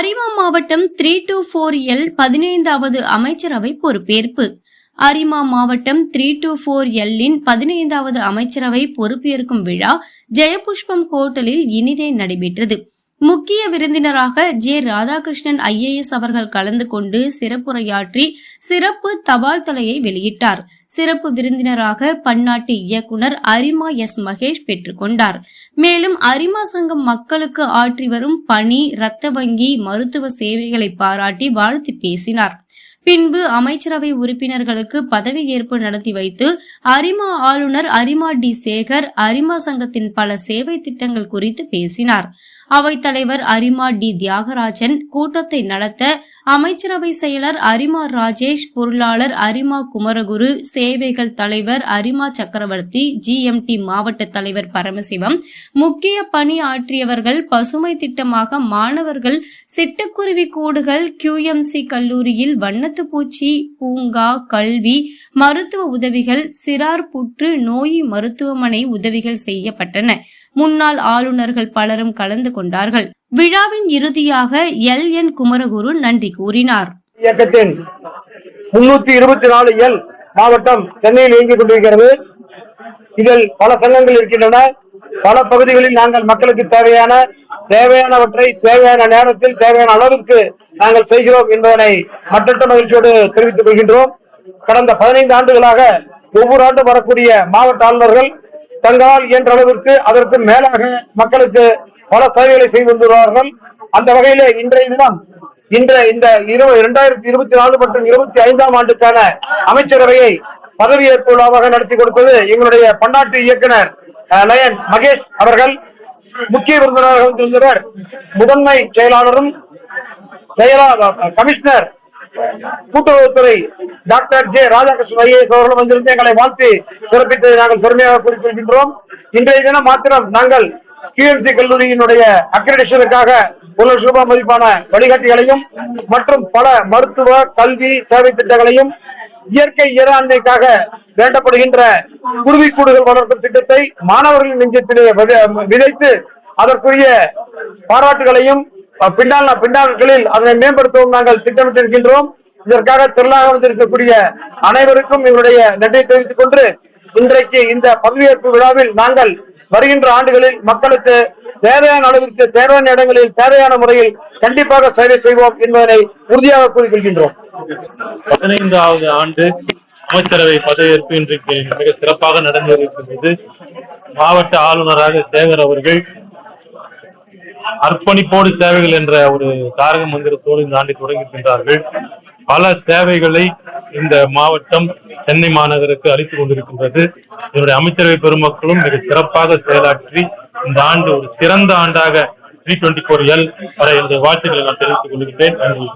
அரிமா மாவட்டம் three two four L பதினைந்தாவது அமைச்சரவை பொறுப்பேற்பு. அரிமா மாவட்டம் த்ரீ டூ ஃபோர் எல்லின் பதினைந்தாவது அமைச்சரவை பொறுப்பேற்கும் விழா ஜெயபுஷ்பம் ஹோட்டலில் இனிதே நடைபெற்றது. முக்கிய விருந்தினராக ஜே ராதாகிருஷ்ணன் ஐஏஎஸ் அவர்கள் கலந்து கொண்டு சிறப்புரையாற்றி சிறப்பு தபால் தலையை வெளியிட்டார். சிறப்பு விருந்தினராக பன்னாட்டு இயக்குனர் அரிமா எஸ் மகேஷ் பெற்றுக்கொண்டார் மேலும் அரிமா சங்கம் மக்களுக்கு ஆற்றி வரும் பணி இரத்த வங்கி மருத்துவ சேவைகளை பாராட்டி வாழ்த்து பேசினார். பின்பு அமைச்சரவை உறுப்பினர்களுக்கு பதவியேற்பு நடத்தி வைத்து அரிமா ஆளுநர் அரிமா டி சேகர் அரிமா சங்கத்தின் பல சேவை திட்டங்கள் குறித்து பேசினார். அவைத்தலைவர் அரிமா டி தியாகராஜன் கூட்டத்தை நடத்த அமைச்சரவை செயலர் அரிமா ராஜேஷ் பொருளாளர் அரிமா குமரகுரு சேவைகள் தலைவர் அரிமா சக்கரவர்த்தி ஜிஎம்டி மாவட்ட தலைவர் பரமசிவம் முக்கிய பணி ஆற்றியவர்கள் பசுமை திட்டமாக மாணவர்கள் சிட்டுக்குருவி கூடுகள் கியூஎம்சி கல்லூரியில் வண்ணத்து பூச்சி பூங்கா கல்வி மருத்துவ உதவிகள் சிறார் புற்று நோய் மருத்துவமனை உதவிகள் செய்யப்பட்டன. முன்னாள் ஆளுநர்கள் பலரும் கலந்து கொண்டார்கள். விழாவின் இறுதியாக எல். என். குமரகுரு நன்றி கூறினார். இயக்கத்தின் முன்னூத்தி இருபத்தி நாலு எல் மாவட்டம் சென்னையில் இயங்கிக் கொண்டிருக்கிறது. இதில் பல சங்கங்கள் இருக்கின்றன. பல பகுதிகளில் நாங்கள் மக்களுக்கு தேவையான தேவையானவற்றை தேவையான நேரத்தில் தேவையான அளவிற்கு நாங்கள் செய்கிறோம் என்பதனை மற்றற்ற மகிழ்ச்சியோடு தெரிவித்துக் கொள்கின்றோம். கடந்த பதினைந்து ஆண்டுகளாக ஒவ்வொரு ஆண்டும் வரக்கூடிய மாவட்ட ஆளுநர்கள் தங்களால் இயன்ற அளவிற்கு அதற்கு மேலாக மக்களுக்கு பல சேவைகளை செய்து வந்துள்ளார்கள். அந்த வகையிலே இன்றைய தினம் இன்ற இந்த இரண்டாயிரத்தி இருபத்தி நாலு மற்றும் இருபத்தி ஐந்தாம் ஆண்டுக்கான அமைச்சரவையை பதவியேற்பு விழாவாக நடத்தி கொடுத்தது எங்களுடைய பன்னாட்டு இயக்குனர் லயன் மகேஷ் அவர்கள். முக்கிய விருந்தினராக வந்திருந்தவர் முதன்மை செயலாளரும் செயலாளர் கமிஷனர் கூட்டுறவுத்துறை டாக்டர் ஜே ராதாகிருஷ்ணன் ஐஏஎஸ் அவர்களும் வந்திருந்து எங்களை வாழ்த்து சிறப்பித்ததை நாங்கள் பெருமையாக குறிப்பிடுகின்றோம் இன்றைய தினம் மாத்திரம் நாங்கள் கியூஎம்சி கல்லூரியினுடைய அக்ரடேஷனுக்காக ஒரு லட்சம் ரூபாய் மதிப்பான வழிகாட்டிகளையும் மற்றும் பல மருத்துவ கல்வி சேவை திட்டங்களையும் இயற்கை இயலாண்மைக்காக வேண்டப்படுகின்ற குருவிக்கூடுகள் வளர்க்கும் திட்டத்தை மாணவர்களின் நெஞ்சத்திலே விதைத்து அதற்குரிய பாராட்டுகளையும் பின்னால் பின்னாட்களில் அதனை மேம்படுத்தவும் நாங்கள் திட்டமிட்டிருக்கின்றோம். இதற்காக திரளாக வந்திருக்கக்கூடிய அனைவருக்கும் எங்களுடைய நன்றியை தெரிவித்துக் கொண்டு இன்றைக்கு இந்த பதவியேற்பு விழாவில் நாங்கள் வருகின்ற ஆண்டுகளில் மக்களுக்கு தேவையான அளவிற்கு தேவையான இடங்களில் தேவையான முறையில் கண்டிப்பாக சேவை செய்வோம் என்பதனை உறுதியாக கூறிக்கொள்கின்றோம். பதினைந்தாவது ஆண்டு அமைச்சரவை பதவியேற்பு இன்றைக்கு மிக சிறப்பாக நடந்திருக்கிறது மாவட்ட ஆளுநராக சேகர் அவர்கள் அர்ப்பணிப்போடு சேவைகள் என்ற ஒரு தாரக மந்திரத்தோடு இந்த ஆண்டை தொடங்கியிருக்கின்றார்கள். பல சேவைகளை இந்த மாவட்டம் சென்னை மாநகருக்கு அளித்துக் கொண்டிருக்கின்றது. என்னுடைய அமைச்சரவை பெருமக்களும் மிக சிறப்பாக செயலாற்றி இந்த ஆண்டு ஒரு சிறந்த ஆண்டாக த்ரீ டுவெண்ட்டி ஃபோர் எல் வர என்னுடைய வாழ்த்துக்களை நான் தெரிவித்துக் கொள்கிறேன் நன்றி.